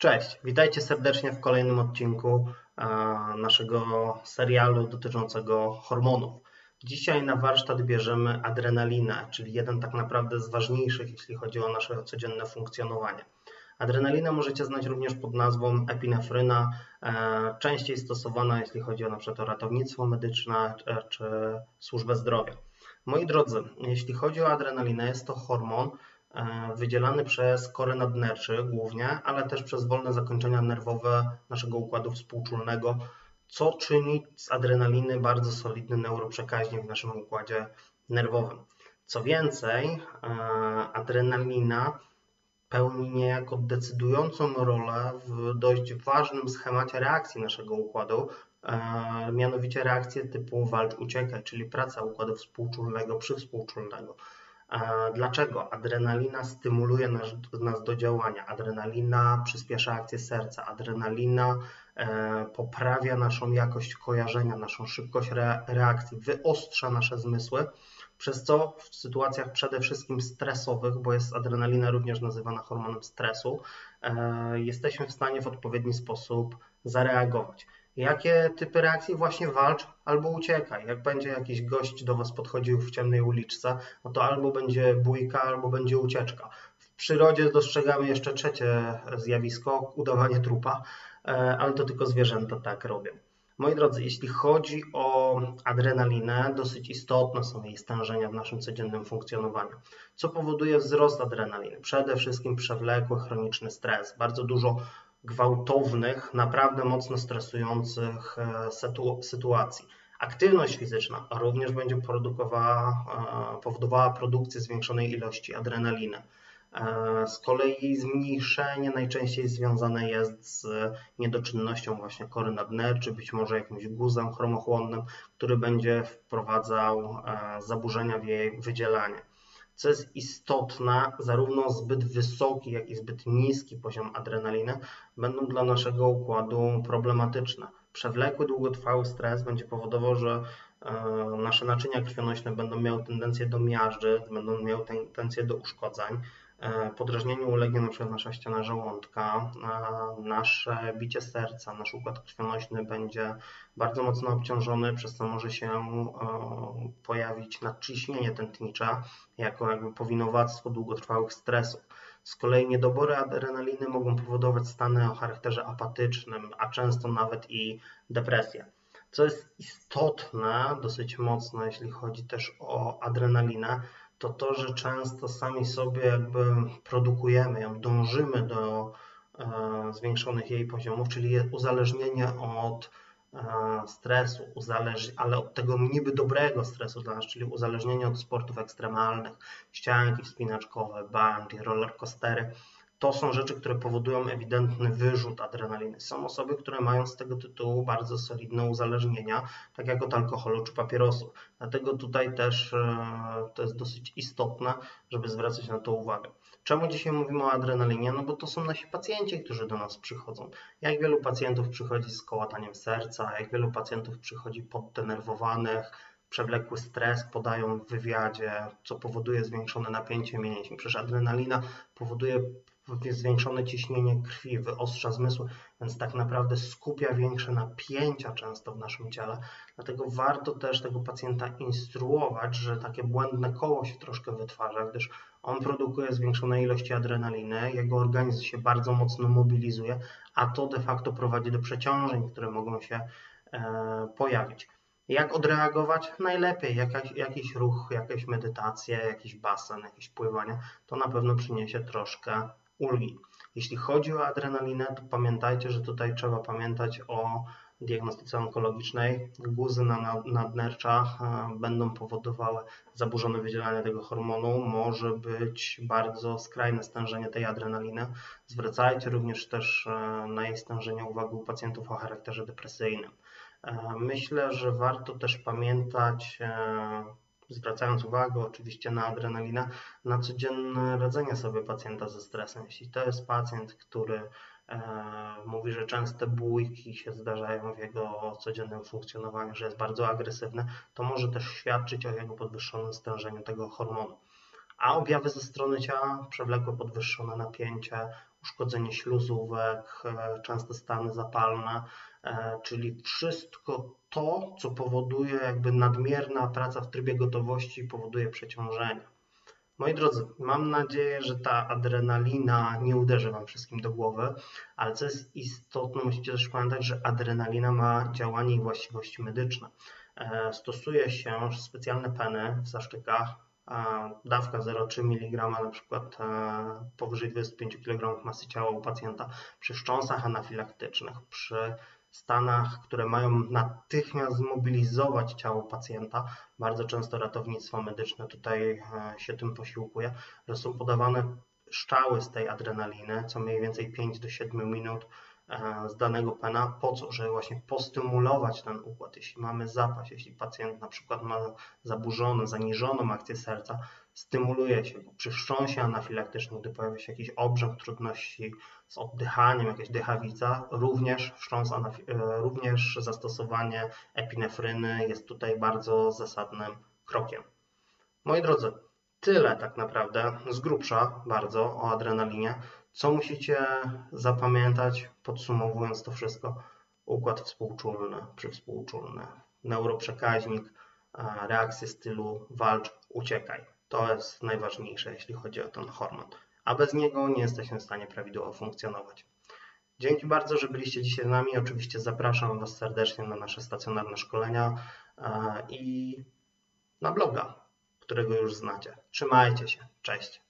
Cześć, witajcie serdecznie w kolejnym odcinku e, naszego serialu dotyczącego hormonów. Dzisiaj na warsztat bierzemy adrenalinę, czyli jeden tak naprawdę z ważniejszych, jeśli chodzi o nasze codzienne funkcjonowanie. Adrenalinę możecie znać również pod nazwą epinefryna, e, częściej stosowana, jeśli chodzi o na przykład ratownictwo medyczne e, czy służbę zdrowia. Moi drodzy, jeśli chodzi o adrenalinę, jest to hormon, wydzielany przez kory nadnerczy głównie, ale też przez wolne zakończenia nerwowe naszego układu współczulnego, co czyni z adrenaliny bardzo solidny neuroprzekaźnik w naszym układzie nerwowym. Co więcej, e, adrenalina pełni niejako decydującą rolę w dość ważnym schemacie reakcji naszego układu, e, mianowicie reakcje typu walcz-uciekaj, czyli praca układu współczulnego, przywspółczulnego. Dlaczego? Adrenalina stymuluje nas, nas, do działania. Adrenalina przyspiesza akcję serca. Adrenalina e, poprawia naszą jakość kojarzenia, naszą szybkość re, reakcji, wyostrza nasze zmysły, przez co w sytuacjach przede wszystkim stresowych, bo jest adrenalina również nazywana hormonem stresu, e, jesteśmy w stanie w odpowiedni sposób zareagować. Jakie typy reakcji? Właśnie walcz albo uciekaj. Jak będzie jakiś gość do Was podchodził w ciemnej uliczce, no to albo będzie bójka, albo będzie ucieczka. W przyrodzie dostrzegamy jeszcze trzecie zjawisko, udawanie trupa, e, ale to tylko zwierzęta tak robią. Moi drodzy, jeśli chodzi o adrenalinę, dosyć istotne są jej stężenia w naszym codziennym funkcjonowaniu. Co powoduje wzrost adrenaliny? Przede wszystkim przewlekły, chroniczny stres. Bardzo dużo gwałtownych, naprawdę mocno stresujących e, sytuacji. Aktywność fizyczna również będzie produkowała, e, powodowała produkcję zwiększonej ilości adrenaliny. E, z kolei zmniejszenie najczęściej związane jest z niedoczynnością właśnie kory nadnerczy, być może jakimś guzem chromochłonnym, który będzie wprowadzał zaburzenia w jej wydzielanie. Co jest istotne, zarówno zbyt wysoki, jak i zbyt niski poziom adrenaliny będą dla naszego układu problematyczne. Przewlekły, długotrwały stres będzie powodował, że e, nasze naczynia krwionośne będą miały tendencję do miażdżyc, będą miały tendencję do uszkodzeń, podrażnieniu ulegnie np. nasza ściana żołądka, nasze bicie serca, nasz układ krwionośny będzie bardzo mocno obciążony, przez co może się e, pojawić nadciśnienie tętnicze jako jakby powinowactwo długotrwałych stresów. Z kolei niedobory adrenaliny mogą powodować stany o charakterze apatycznym, a często nawet i depresję. Co jest istotne dosyć mocno, jeśli chodzi też o adrenalinę, to to, że często sami sobie jakby produkujemy dążymy do e, zwiększonych jej poziomów, czyli uzależnienie od e, stresu, ale od tego niby dobrego stresu dla nas, czyli uzależnienie od sportów ekstremalnych, ścianki wspinaczkowe, bungee, rollercoastery, to są rzeczy, które powodują ewidentny wyrzut adrenaliny. Są osoby, które mają z tego tytułu bardzo solidne uzależnienia, tak jak od alkoholu czy papierosów. Dlatego tutaj też e, to jest dosyć istotne, żeby zwracać na to uwagę. Czemu dzisiaj mówimy o adrenalinie? No bo to są nasi pacjenci, którzy do nas przychodzą. Jak wielu pacjentów przychodzi z kołataniem serca, jak wielu pacjentów przychodzi poddenerwowanych, przewlekły stres podają w wywiadzie, co powoduje zwiększone napięcie mięśni. Przecież adrenalina powoduje zwiększone ciśnienie krwi, wyostrza zmysły, więc tak naprawdę skupia większe napięcia często w naszym ciele. Dlatego warto też tego pacjenta instruować, że takie błędne koło się troszkę wytwarza, gdyż on produkuje zwiększone ilości adrenaliny, jego organizm się bardzo mocno mobilizuje, a to de facto prowadzi do przeciążeń, które mogą się e, pojawić. Jak odreagować? Najlepiej jakaś, jakiś ruch, jakieś medytacje, jakiś basen, jakieś pływanie, to na pewno przyniesie troszkę ulgi. Jeśli chodzi o adrenalinę, to pamiętajcie, że tutaj trzeba pamiętać o diagnostyce onkologicznej. Guzy na nadnerczach e, będą powodowały zaburzone wydzielanie tego hormonu. Może być bardzo skrajne stężenie tej adrenaliny. Zwracajcie również też e, na jej stężenie uwagę u pacjentów o charakterze depresyjnym. E, myślę, że warto też pamiętać zwracając uwagę oczywiście na adrenalinę, na codzienne radzenie sobie pacjenta ze stresem. Jeśli to jest pacjent, który e, mówi, że częste bójki się zdarzają w jego codziennym funkcjonowaniu, że jest bardzo agresywny, to może też świadczyć o jego podwyższonym stężeniu tego hormonu. A objawy ze strony ciała, przewlekłe podwyższone napięcie, uszkodzenie śluzówek, e, częste stany zapalne, czyli wszystko to, co powoduje jakby nadmierna praca w trybie gotowości powoduje przeciążenie. Moi drodzy, mam nadzieję, że ta adrenalina nie uderzy Wam wszystkim do głowy, ale co jest istotne, musicie też pamiętać, że adrenalina ma działanie i właściwości medyczne. E, Stosuje się specjalne peny w zaszczykach, e, dawka 0,3 mg na przykład e, powyżej 25 kg masy ciała u pacjenta przy wstrząsach anafilaktycznych, przy stanach, które mają natychmiast zmobilizować ciało pacjenta. Bardzo często ratownictwo medyczne tutaj e, się tym posiłkuje, że są podawane szczały z tej adrenaliny, co mniej więcej 5 do 7 minut z danego pena. Po co? Żeby właśnie postymulować ten układ. Jeśli mamy zapaść, jeśli pacjent na przykład ma zaburzoną, zaniżoną akcję serca, stymuluje się go. Przy wstrząsie anafilaktycznym, gdy pojawia się jakiś obrzęk trudności z oddychaniem, jakaś dychawica, również wstrząs, e, również zastosowanie epinefryny jest tutaj bardzo zasadnym krokiem. Moi drodzy, tyle tak naprawdę z grubsza bardzo o adrenalinie. Co musicie zapamiętać, podsumowując to wszystko? Układ współczulny, przywspółczulny, neuroprzekaźnik, e, reakcje stylu walcz, uciekaj. To jest najważniejsze, jeśli chodzi o ten hormon. A bez niego nie jesteśmy w stanie prawidłowo funkcjonować. Dzięki bardzo, że byliście dzisiaj z nami. Oczywiście zapraszam Was serdecznie na nasze stacjonarne szkolenia e, i na bloga, którego już znacie. Trzymajcie się. Cześć.